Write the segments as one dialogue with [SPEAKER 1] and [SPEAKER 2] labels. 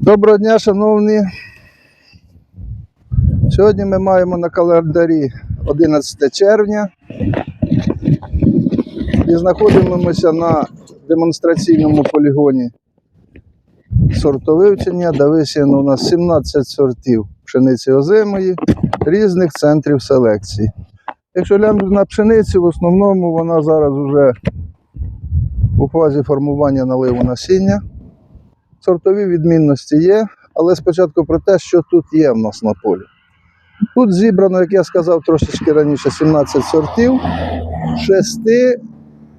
[SPEAKER 1] Доброго дня, шановні. Сьогодні ми маємо на календарі 11 червня і знаходимося на демонстраційному полігоні сортовивчення, де висіяно у нас 17 сортів пшениці озимої різних центрів селекції. Якщо глянути на пшеницю, в основному вона зараз вже у фазі формування наливу насіння. Сортові відмінності є, але спочатку про те, що тут є в нас на полі. Тут зібрано, як я сказав трошечки раніше, 17 сортів, 6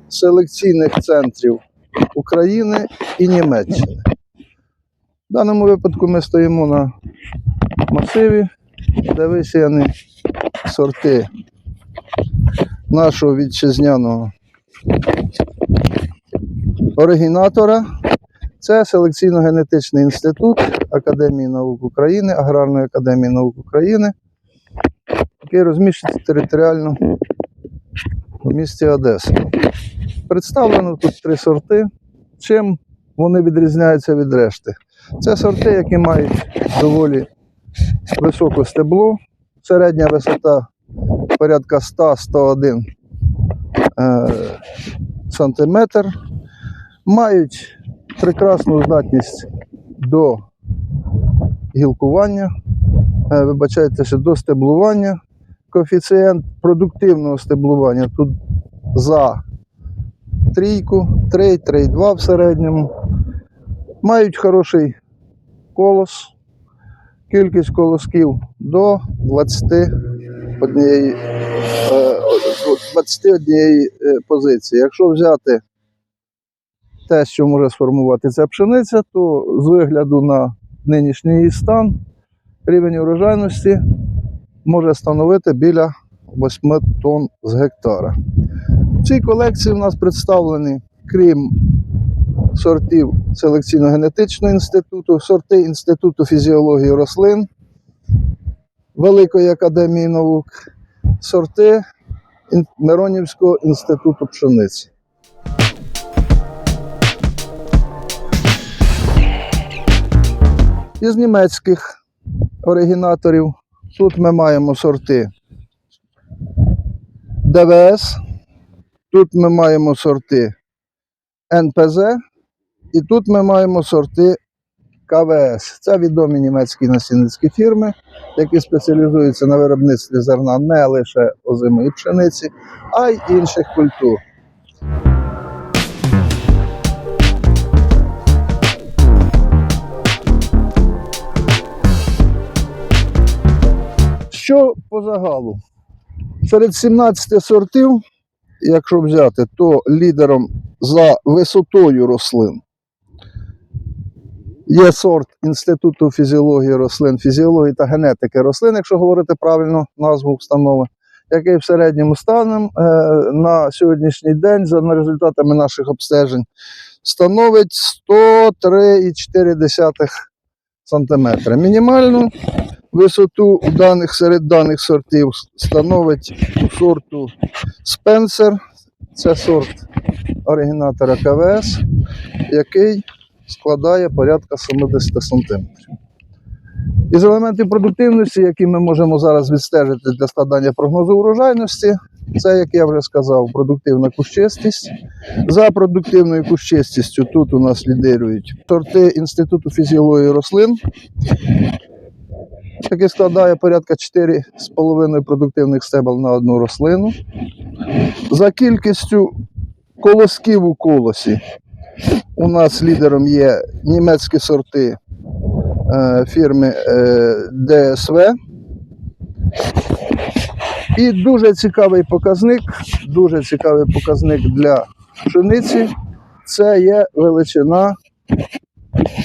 [SPEAKER 1] селекційних центрів України і Німеччини. В даному випадку ми стоїмо на масиві, де висіяні сорти нашого вітчизняного оригінатора. Це селекційно-генетичний інститут Академії наук України, Аграрної академії наук України, який розміщений територіально в місті Одеса. Представлено тут три сорти. Чим вони відрізняються від решти? Це сорти, які мають доволі високе стебло, середня висота порядка 100-101 е, сантиметр, мають прекрасну здатність до гілкування, е, вибачайте, ще до стеблування. Коефіцієнт продуктивного стеблування тут за трійку, 3, 3,2 в середньому. Мають хороший колос, кількість колосків до 21, е, 21 е, позиції. Якщо взяти те, що може сформувати ця пшениця, то з вигляду на нинішній її стан рівень урожайності може становити біля 8 тонн з гектара. В цій колекції в нас представлені, крім сортів селекційно-генетичного інституту, сорти Інституту фізіології рослин Великої академії наук, сорти Миронівського інституту пшениці. Із німецьких оригінаторів тут ми маємо сорти ДВС, тут ми маємо сорти НПЗ і тут ми маємо сорти КВС. Це відомі німецькі насінницькі фірми, які спеціалізуються на виробництві зерна не лише озимої пшениці, а й інших культур. Що по загалу? Серед 17 сортів, якщо взяти, то лідером за висотою рослин є сорт Інституту фізіології рослин, фізіології та генетики рослин, якщо говорити правильно назву установи, який в середньому станом е, на сьогоднішній день, за результатами наших обстежень, становить 103,4 см. Мінімальну висоту даних серед даних сортів становить у сорту Спенсер. Це сорт оригінатора КВС, який складає порядка 70 см. Із елементів продуктивності, які ми можемо зараз відстежити для складання прогнозу урожайності, це, як я вже сказав, продуктивна кущистість. За продуктивною кущистістю тут у нас лідирують сорти Інституту фізіології рослин, який складає порядка 4,5 продуктивних стебел на одну рослину. За кількістю колосків у колосі у нас лідером є німецькі сорти е, фірми е, ДСВ. І дуже цікавий показник, дуже цікавий показник для пшениці це є величина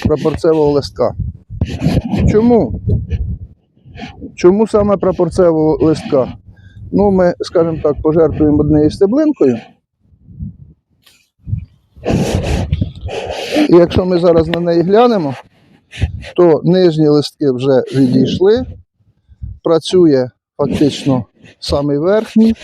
[SPEAKER 1] прапорцевого листка. Чому? Чому саме прапорцевого листка? Ну, ми, скажімо так, пожертвуємо однією стеблинкою. І якщо ми зараз на неї глянемо, то нижні листки вже відійшли. Працює фактично самий верхній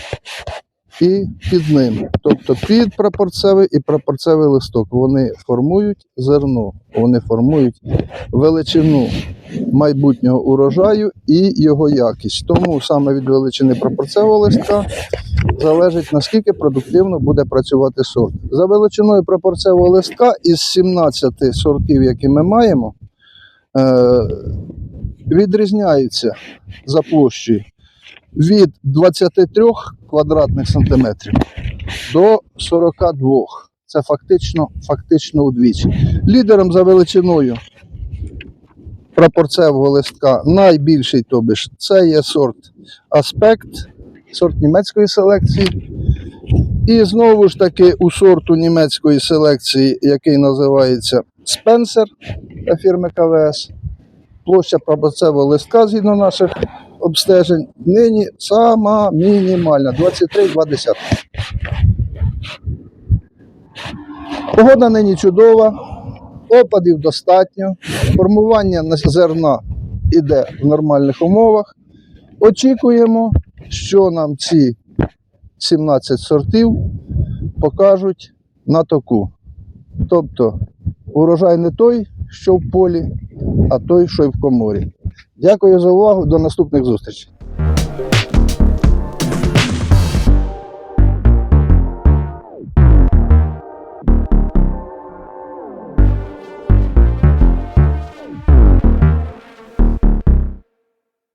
[SPEAKER 1] і під ним. Тобто під прапорцевий і прапорцевий листок. Вони формують зерно, вони формують величину майбутнього урожаю і його якість. Тому саме від величини прапорцевого листка залежить наскільки продуктивно буде працювати сорт. За величиною прапорцевого листка із 17 сортів, які ми маємо, е, відрізняються за площею від 23 квадратних сантиметрів до 42. Це фактично, фактично удвічі. Лідером за величиною прапорцевого листка найбільший тобі це є сорт Аспект, сорт німецької селекції. І знову ж таки у сорту німецької селекції, який називається Спенсер фірми КВС, площа прапорцевого листка згідно наших обстежень нині сама мінімальна 23,2. Погода нині чудова, опадів достатньо, формування зерна іде в нормальних умовах. Очікуємо, що нам ці 17 сортів покажуть на току. Тобто урожай не той, що в полі, а той, що й в коморі. Дякую за увагу. До наступних зустрічей.